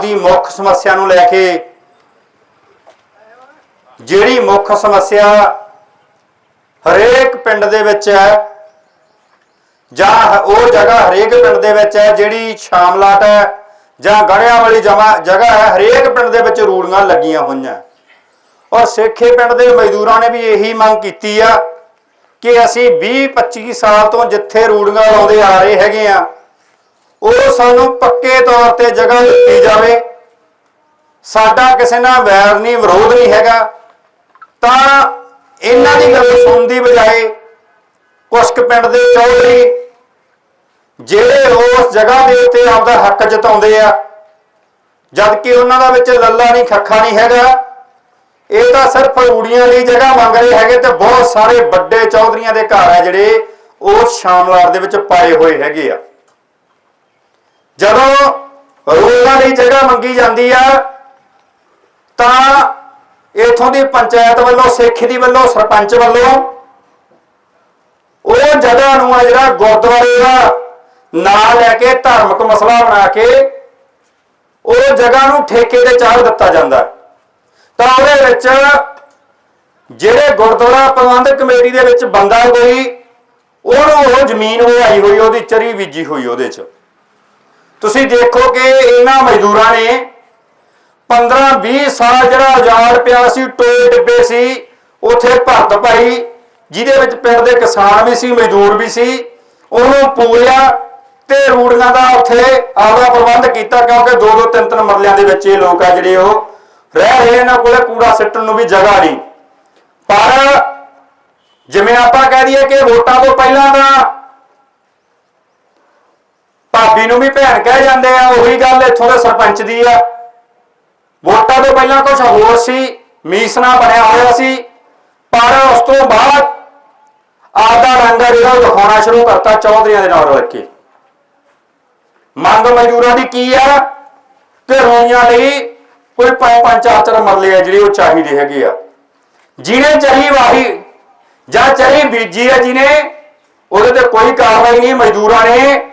ਦੀ ਮੁੱਖ ਸਮੱਸਿਆ ਨੂੰ ਲੈ ਕੇ ਜਿਹੜੀ ਮੁੱਖ ਸਮੱਸਿਆ ਹਰੇਕ ਪਿੰਡ ਦੇ ਵਿੱਚ ਹੈ, ਜਾਂ ਹ- ਉਹ ਜਗ੍ਹਾ ਹਰੇਕ ਪਿੰਡ ਦੇ ਵਿੱਚ ਹੈ ਜਿਹੜੀ ਸ਼ਾਮਲਾਟ ਹੈ, ਜਾਂ ਗੜਿਆਂ ਵਾਲੀ ਜਮਾ ਜਗ੍ਹਾ ਹੈ, ਹਰੇਕ ਪਿੰਡ ਦੇ ਵਿੱਚ ਰੂੜੀਆਂ ਲੱਗੀਆਂ ਹੋਈਆਂ। ਔਰ ਸੇਖੇ ਪਿੰਡ ਦੇ ਮਜ਼ਦੂਰਾਂ ਨੇ ਵੀ ਇਹੀ ਮੰਗ ਕੀਤੀ ਆ ਕਿ ਅਸੀਂ 20 25 ਸਾਲ ਤੋਂ ਜਿੱਥੇ ਰੂੜੀਆਂ ਲਾਉਂਦੇ ਆ ਰਹੇ ਹੈਗੇ ਆ ਉਹ ਸਾਨੂੰ ਪੱਕੇ ਤੌਰ ਤੇ ਜਗ੍ਹਾ ਦਿੱਤੀ ਜਾਵੇ। ਸਾਡਾ ਕਿਸੇ ਨਾਲ ਵੈਰ ਨਹੀਂ, ਵਿਰੋਧ ਨਹੀਂ ਹੈਗਾ। ਤਾਂ ਇਹਨਾਂ ਦੀ ਗੱਲ ਸੁਣਨ ਦੀ ਬਜਾਏ ਕੁਸ਼ਕ ਪਿੰਡ ਦੇ ਚੌਧਰੀ ਜਿਹੜੇ ਉਸ ਜਗ੍ਹਾ ਦੇ ਉੱਤੇ ਆਪਦਾ ਹੱਕ ਜਤਾਉਂਦੇ ਆ ਜਦ ਕਿ ਉਹਨਾਂ ਦਾ ਵਿੱਚ ਲੱਲਾ ਨਹੀਂ, ਖੱਖਾ ਨਹੀਂ ਹੈਗਾ। ਇਹ ਤਾਂ ਸਿਰਫ ਰੂੜੀਆਂ ਲਈ ਜਗ੍ਹਾ ਮੰਗ ਰਹੇ ਹੈਗੇ ਤੇ ਬਹੁਤ ਸਾਰੇ ਵੱਡੇ ਚੌਧਰੀਆਂ ਦੇ ਘਰ ਆ ਜਿਹੜੇ ਉਹ ਸ਼ਾਮਲਾਰ ਦੇ ਵਿੱਚ ਪਾਏ ਹੋਏ ਹੈਗੇ ਆ। ਜਦੋਂ ਰੂੜੀਆਂ ਲਈ ਜਗ੍ਹਾ ਮੰਗੀ ਜਾਂਦੀ ਆ, ਤਾਂ ਇਥੋਂ ਦੀ ਪੰਚਾਇਤ ਵੱਲੋਂ, ਸਿੱਖ ਦੀ ਵੱਲੋਂ, ਸਰਪੰਚ ਵੱਲੋਂ ਉਹ ਜਗ੍ਹਾ ਨੂੰ ਆ ਜਿਹੜਾ ਗੁਰਦੁਆਰੇ ਦਾ ਨਾਂ ਲੈ ਕੇ ਧਾਰਮਿਕ ਮਸਲਾ ਬਣਾ ਕੇ ਉਹ ਜਗ੍ਹਾ ਨੂੰ ਠੇਕੇ ਦੇ ਚਾੜ ਦਿੱਤਾ ਜਾਂਦਾ। ਤਾਂ ਉਹਦੇ ਵਿੱਚ ਜਿਹੜੇ ਗੁਰਦੁਆਰਾ ਪ੍ਰਬੰਧਕ ਕਮੇਟੀ ਦੇ ਵਿੱਚ ਬੰਦਾ ਕੋਈ, ਉਹਨੂੰ ਉਹ ਜ਼ਮੀਨ ਉਹ ਆਈ ਹੋਈ, ਉਹਦੀ ਚਰੀ ਬੀਜੀ ਹੋਈ ਉਹਦੇ 'ਚ। ਤੁਸੀਂ ਦੇਖੋ ਕਿ ਇਹਨਾਂ ਮਜ਼ਦੂਰਾਂ ਨੇ 15 20 ਸਾਲ ਜਿਹੜਾ 1000 ਪਿਆ ਸੀ, ਟੋਏ ਡਿੱਬੇ ਸੀ, ਉਥੇ ਭਰਤ ਭਾਈ, ਜਿਹਦੇ ਵਿੱਚ ਪਿੰਡ ਦੇ ਕਿਸਾਨ ਵੀ ਸੀ, ਮਜ਼ਦੂਰ ਵੀ ਸੀ, ਉਹਨੂੰ ਪੂਰਿਆ ਤੇ ਰੂੜੀਆਂ ਦਾ ਉੱਥੇ ਆਪਦਾ ਪ੍ਰਬੰਧ ਕੀਤਾ ਕਿਉਂਕਿ ਦੋ ਦੋ ਤਿੰਨ ਤਿੰਨ ਮਰਲਿਆਂ ਦੇ ਵਿੱਚ ਇਹ ਲੋਕ ਆ ਜਿਹੜੇ ਉਹ ਰਹਿ ਰਹੇ ਇਹਨਾਂ ਕੋਲੇ ਕੂੜਾ ਸਿੱਟਣ ਨੂੰ ਵੀ ਜਗ੍ਹਾ ਨਹੀਂ। ਪਰ ਜਿਵੇਂ ਆਪਾਂ ਕਹਿ ਦਈਏ ਕਿ ਵੋਟਾਂ ਤੋਂ ਪਹਿਲਾਂ ਤਾਂ ਭਾਬੀ ਨੂੰ ਵੀ ਭੈਣ ਕਹਿ ਜਾਂਦੇ ਆ, ਉਹੀ ਗੱਲ ਇੱਥੋਂ ਦੇ ਸਰਪੰਚ ਦੀ ਆ। ਵੋਟਾਂ ਤੋਂ ਪਹਿਲਾਂ ਕੁਝ ਹੋਰ ਸੀ ਮੀਸਨਾ ਬਣਿਆ ਹੋਇਆ ਸੀ, ਪਰ ਉਸ ਤੋਂ ਬਾਅਦ ਆਪਦਾ ਰੰਗ ਜਿਹੜਾ ਦਿਖਾਉਣਾ ਸ਼ੁਰੂ ਕਰਤਾ ਚੌਧਰੀਆਂ ਦੇ ਨਾਲ ਰਲ ਕੇ। ਮੰਗ ਮਜ਼ਦੂਰਾਂ ਦੀ ਕੀ ਆ? ਤੇ ਰੋਈਆਂ ਲਈ ਕੋਈ ਪੰਜ ਪੰਜ ਚਾਰ ਚਾਰ ਮਰਲੇ ਆ ਜਿਹੜੇ ਉਹ ਚਾਹੀਦੇ ਹੈਗੇ ਆ। ਜਿਹਨੇ ਚਰੀ ਵਾਹੀ ਜਾਂ ਚਰੀ ਬੀਜੀ ਆ ਜਿਹਨੇ, ਉਹਦੇ ਤੇ ਕੋਈ ਕਾਰਵਾਈ ਨਹੀਂ, ਮਜ਼ਦੂਰਾਂ ਨੇ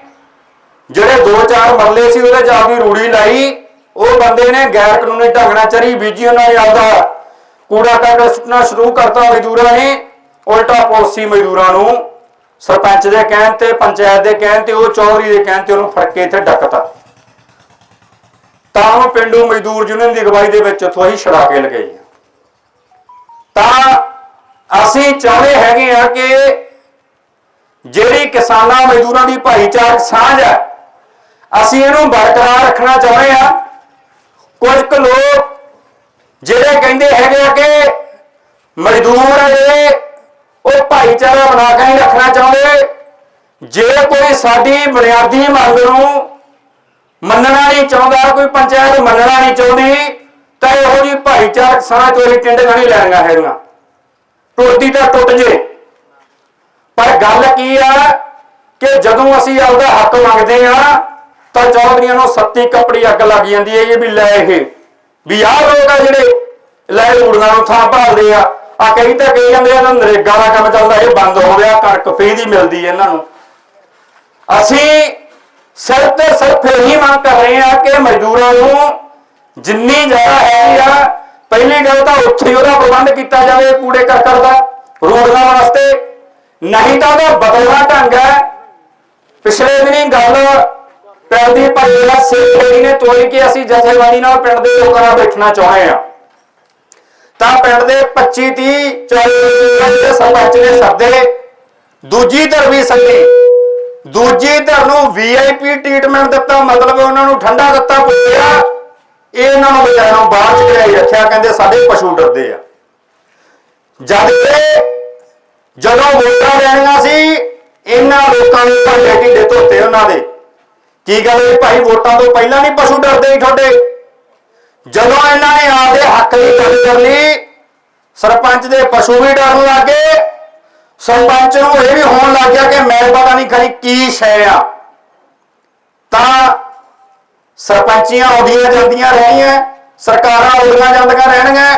ਜਿਹੜੇ ਦੋ ਚਾਰ ਮਰਲੇ ਸੀ ਉਹਦੇ ਚ ਆਪਦੀ ਰੂੜੀ ਲਾਈ, ਉਹ ਬੰਦੇ ਨੇ ਗੈਰ ਕਾਨੂੰਨੀ ਢੰਗ ਨਾਲ ਚਰੀ ਬੀਜੀ ਉਹਨਾਂ ਨੇ ਆਪਦਾ ਕੂੜਾ ਕਰਕਟ ਸੁੱਟਣਾ ਸ਼ੁਰੂ ਕਰਤਾ ਮਜ਼ਦੂਰਾਂ ਨੇ, ਉਲਟਾ ਪੁਲਿਸੀ ਮਜ਼ਦੂਰਾਂ ਨੂੰ। ਸਰਪੰਚ ਦੇ ਕਹਿਣ ਤੇ, ਪੰਚਾਇਤ ਦੇ ਕਹਿਣ ਤੇ, ਉਹ ਚੌਧਰੀ ਦੇ ਕਹਿਣ ਤੇ ਉਹਨੂੰ ਫੜ ਕੇ ਇੱਥੇ ਡੱਕਤਾ। ਤਾਂ ਉਹ ਪਿੰਡੂ ਮਜ਼ਦੂਰ ਯੂਨੀਅਨ ਦੀ ਅਗਵਾਈ ਦੇ ਵਿੱਚ ਉੱਥੋਂ ਹੀ ਛੜਾ ਕੇ ਲਗਾਈ ਤਾਂ ਅਸੀਂ ਚਾਹੁੰਦੇ ਹੈਗੇ ਆ ਕਿ ਜਿਹੜੀ ਕਿਸਾਨਾਂ ਮਜ਼ਦੂਰਾਂ ਦੀ ਭਾਈਚਾਰਕ ਸਾਂਝ ਹੈ ਅਸੀਂ ਇਹਨੂੰ ਬਰਕਰਾਰ ਰੱਖਣਾ ਚਾਹੁੰਦੇ ਆ ਕੁਝ ਕੁ ਲੋਕ ਜਿਹੜੇ ਕਹਿੰਦੇ ਹੈਗੇ ਆ ਕਿ ਮਜ਼ਦੂਰ ਆ ਜਿਹੜੇ, ਉਹ ਭਾਈਚਾਰਾ ਬਣਾ ਕੇ ਨਹੀਂ ਰੱਖਣਾ ਚਾਹੁੰਦੇ। ਜੇ ਕੋਈ ਸਾਡੀ ਬੁਨਿਆਦੀ ਮੰਗ ਨੂੰ ਮੰਨਣਾ ਨਹੀਂ ਚਾਹੁੰਦਾ, ਕੋਈ ਪੰਚਾਇਤ ਮੰਨਣਾ ਨਹੀਂ ਚਾਹੁੰਦੀ, ਤਾਂ ਇਹੋ ਜੀ ਭਾਈਚਾਰਕ ਸਾਂਝ ਚੋਰੀ ਹੀ ਟਿੰਡ ਨਹੀਂ ਲੈਣੀਆਂ ਹੈਗੀਆਂ। ਟੁੱਟਦੀ ਤਾਂ ਟੁੱਟ ਜੇ। ਪਰ ਗੱਲ ਕੀ ਆ ਕਿ ਜਦੋਂ ਅਸੀਂ ਆਪਦਾ ਹੱਕ ਮੰਗਦੇ ਆ ਤਾਂ ਚੌਧਰੀਆਂ ਨੂੰ ਸੱਤੀ ਕੱਪੜੀ ਅੱਗ ਲੱਗ ਜਾਂਦੀ ਹੈ, ਇਹ ਵੀ ਲੈ ਇਹ। ਵੀ ਆਹ ਲੋਕ ਆ ਜਿਹੜੇ ਲੈ ਊੜੀਆਂ ਨੂੰ ਥਾਂ ਭਾਲਦੇ ਆ। ਆ ਕਈ ਤਾਂ ਕਹੀ ਜਾਂਦੇ ਆ ਨਰੇਗਾ ਦਾ ਕੰਮ ਚੱਲਦਾ, ਇਹ ਬੰਦ ਹੋ ਗਿਆ, ਕਣਕ ਫ੍ਰੀ ਮਿਲਦੀ ਹੈ ਇਹਨਾਂ ਨੂੰ। ਅਸੀਂ ਸਿਰਫ ਤੇ ਸਿਰਫ ਇਹੀ ਮੰਗ ਕਰ ਰਹੇ ਆ ਕਿ ਮਜ਼ਦੂਰਾਂ ਨੂੰ ਜਿੰਨੀ ਜਗ੍ਹਾ ਹੈਗੀ ਆ, ਪਹਿਲੀ ਗੱਲ ਤਾਂ ਉੱਥੇ ਉਹਦਾ ਪ੍ਰਬੰਧ ਕੀਤਾ ਜਾਵੇ ਕੂੜੇ ਕਰਕਟ ਦਾ, ਰੋਡਾਂ ਵਾਸਤੇ। ਨਹੀਂ ਤਾਂ ਉਹਦਾ ਬਦਲਣਾ ਢੰਗ ਹੈ। ਪਿਛਲੇ ਦਿਨੀ ਗੱਲ ਪਿੰਡ ਦੀ ਭਾਈਵਾਲ ਸੇਖੜੀ ਨੇ ਤੋੜੀ ਕਿ ਅਸੀਂ ਜਥੇਬੰਦੀ ਨਾਲ ਪਿੰਡ ਦੇ ਲੋਕਾਂ ਨਾਲ ਬੈਠਣਾ ਚਾਹੁੰਦੇ ਆ ਤਾਂ ਪਿੰਡ ਦੇ 25 30 40 ਦੇ ਸਰਪੰਚ ਨੇ ਸੱਦੇ। ਦੂਜੀ ਧਿਰ ਵੀ ਸੱਦੀ। ਦੂਜੀ ਧਿਰ ਨੂੰ ਵੀਆਈਪੀ ਟ੍ਰੀਟਮੈਂਟ ਦਿੱਤਾ, ਮਤਲਬ ਉਹਨਾਂ ਨੂੰ ਠੰਡਾ ਦਿੱਤਾ, ਪੁੱਛਿਆ। ਇਹਨਾਂ ਨੂੰ ਵਿਚਾਰਿਆਂ ਨੂੰ ਬਾਹਰ ਚ ਘਿਰਾਈ ਰੱਖਿਆ, ਕਹਿੰਦੇ ਸਾਡੇ ਪਸ਼ੂ ਡਰਦੇ ਆ। ਜਦ ਜਦੋਂ ਵੋਟਾਂ ਲੈਣੀਆਂ ਸੀ, ਇਹਨਾਂ ਲੋਕਾਂ ਨੂੰ ਭਾਂਡੇ ਢੀਡੇ ਧੋਤੇ ਉਹਨਾਂ ਦੇ। ਕੀ ਗੱਲ ਇਹ ਭਾਈ? ਵੋਟਾਂ ਤੋਂ ਪਹਿਲਾਂ ਨਹੀਂ ਪਸ਼ੂ ਡਰਦੇ ਸੀ ਤੁਹਾਡੇ? ਜਦੋਂ ਇਹਨਾਂ ਨੇ ਆਪਦੇ ਹੱਕ ਦੀ ਗੱਲ ਕਰ ਸਰਪੰਚ ਦੇ ਪਸ਼ੂ ਵੀ ਡਰਨ ਲੱਗੇ ਸਰਪੰਚ ਨੂੰ ਇਹ ਵੀ ਹੋਣ ਲੱਗ ਗਿਆ ਕਿ ਮੈਂ ਪਤਾ ਨਹੀਂ ਖਰੀ ਕੀ ਸ਼ੈ ਆ। ਤਾਂ ਸਰਪੰਚੀਆਂ ਆਉਂਦੀਆਂ ਜਾਂਦੀਆਂ ਰਹਿਣੀਆਂ ਸਰਕਾਰਾਂ ਆਉਂਦੀਆਂ ਜਾਂਦੀਆਂ ਰਹਿਣਗੀਆਂ।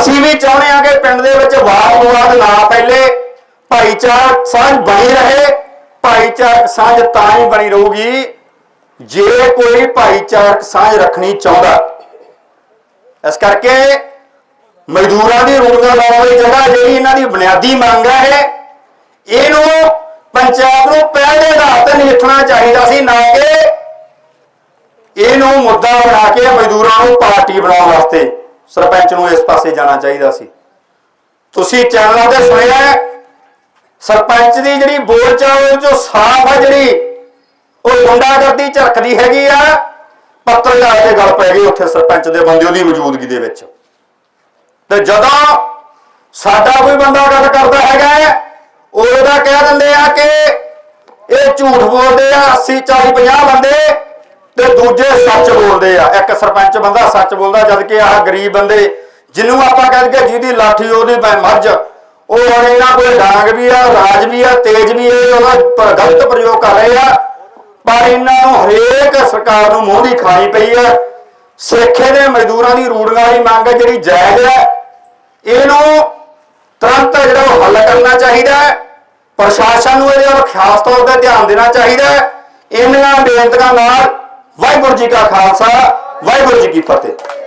ਅਸੀਂ ਵੀ ਚਾਹੁੰਦੇ ਹਾਂ ਕਿ ਪਿੰਡ ਦੇ ਵਿੱਚ ਵਾਦ ਵਿਵਾਦ ਨਾ ਫੈਲੇ ਭਾਈਚਾਰਕ ਸਾਂਝ ਬਣੀ ਰਹੇ। ਭਾਈਚਾਰਕ ਸਾਂਝ ਤਾਂ ਹੀ ਬਣੀ ਰਹੂਗੀ ਜੇ ਕੋਈ ਭਾਈਚਾਰਕ ਸਾਂਝ ਰੱਖਣੀ ਚਾਹੁੰਦਾ। ਇਸ ਕਰਕੇ ਮਜ਼ਦੂਰਾਂ ਦੀ ਰੋਜ਼ਗਾਰ ਲਾਉਣ ਵਾਲੀ ਜਗ੍ਹਾ ਜਿਹੜੀ ਇਹਨਾਂ ਦੀ ਬੁਨਿਆਦੀ ਮੰਗ ਹੈ, ਇਹਨੂੰ ਪੰਚਾਇਤ ਨੂੰ ਪਹਿਲੇ ਆਧਾਰ ਤੇ ਨਿਪਟਣਾ ਚਾਹੀਦਾ ਸੀ, ਨਾ ਕਿ ਇਹਨੂੰ ਮੁੱਦਾ ਬਣਾ ਕੇ ਮਜ਼ਦੂਰਾਂ ਨੂੰ ਪਾਰਟੀ ਬਣਾਉਣ ਵਾਸਤੇ ਸਰਪੰਚ ਨੂੰ ਇਸ ਪਾਸੇ ਜਾਣਾ ਚਾਹੀਦਾ ਸੀ। ਤੁਸੀਂ ਚੈਨਲਾਂ ਤੇ ਸੁਣਿਆ ਸਰਪੰਚ ਦੀ ਜਿਹੜੀ ਬੋਲਚਾਲ ਉਹ ਜੋ ਸਾਫ਼ ਹੈ ਜਿਹੜੀ, ਉਹ ਗੁੰਡਾਗਰਦੀ ਝਲਕਦੀ ਹੈਗੀ ਆ। ਪੱਤਰਕਾਰ ਦੇ ਗੱਲ ਪੈ ਗਈ ਉੱਥੇ ਸਰਪੰਚ ਦੇ ਬੰਦੇ ਉਹਦੀ ਮੌਜੂਦਗੀ ਦੇ ਵਿੱਚ। ਤੇ ਜਦੋਂ ਸਾਡਾ ਕੋਈ ਬੰਦਾ ਗੱਲ ਕਰਦਾ ਹੈਗਾ ਉਹਦਾ ਕਹਿ ਦਿੰਦੇ ਆ ਕਿ ਇਹ ਝੂਠ ਬੋਲਦੇ ਆ 80 40 50 ਬੰਦੇ ਤੇ ਦੂਜੇ ਸੱਚ ਬੋਲਦੇ ਆ। ਇੱਕ ਸਰਪੰਚ ਬੰਦਾ ਸੱਚ ਬੋਲਦਾ ਜਦ ਕਿ ਆਹ ਗਰੀਬ ਬੰਦੇ, ਜਿਹਨੂੰ ਆਪਾਂ ਕਹਿੰਦੇ ਜਿਹਦੀ ਲਾਠੀ ਉਹਦੀ ਮੈਂ ਮੱਝ ਉਹ ਹੁਣ ਇਹਨਾਂ ਕੋਲ ਡਾਂਗ ਵੀ ਆ, ਰਾਜ ਵੀ ਆ, ਤੇਜ ਵੀ ਆ ਉਹਦਾ ਪ- ਗਲਤ ਪ੍ਰਯੋਗ ਕਰ ਰਹੇ ਆ। ਪਰ ਇਹਨਾਂ ਨੂੰ ਹਰੇਕ ਸਰਕਾਰ ਨੂੰ ਮੂੰਹ ਦੀ ਖਾਣੀ ਪਈ ਆ। ਸਿੱਖੇ ਦੇ ਮਜ਼ਦੂਰਾਂ ਦੀ ਰੂੜੀਆਂ ਵਾਲੀ ਮੰਗ ਹੈ ਜਿਹੜੀ ਜਾਇਜ਼ ਹੈ ਇਹਨੂੰ ਤੁਰੰਤ ਜਿਹੜਾ ਉਹ ਹੱਲ ਕਰਨਾ ਚਾਹੀਦਾ ਹੈ। ਪ੍ਰਸ਼ਾਸਨ ਨੂੰ ਇਹਦੇ ਵੱਲ ਖਾਸ ਤੌਰ ਤੇ ਧਿਆਨ ਦੇਣਾ ਚਾਹੀਦਾ ਹੈ। ਇਹਨਾਂ ਬੇਨਤੀਆਂ ਨਾਲ ਵਾਹਿਗੁਰੂ ਜੀ ਕਾ ਖਾਲਸਾ, ਵਾਹਿਗੁਰੂ ਜੀ ਕੀ ਫਤਿਹ।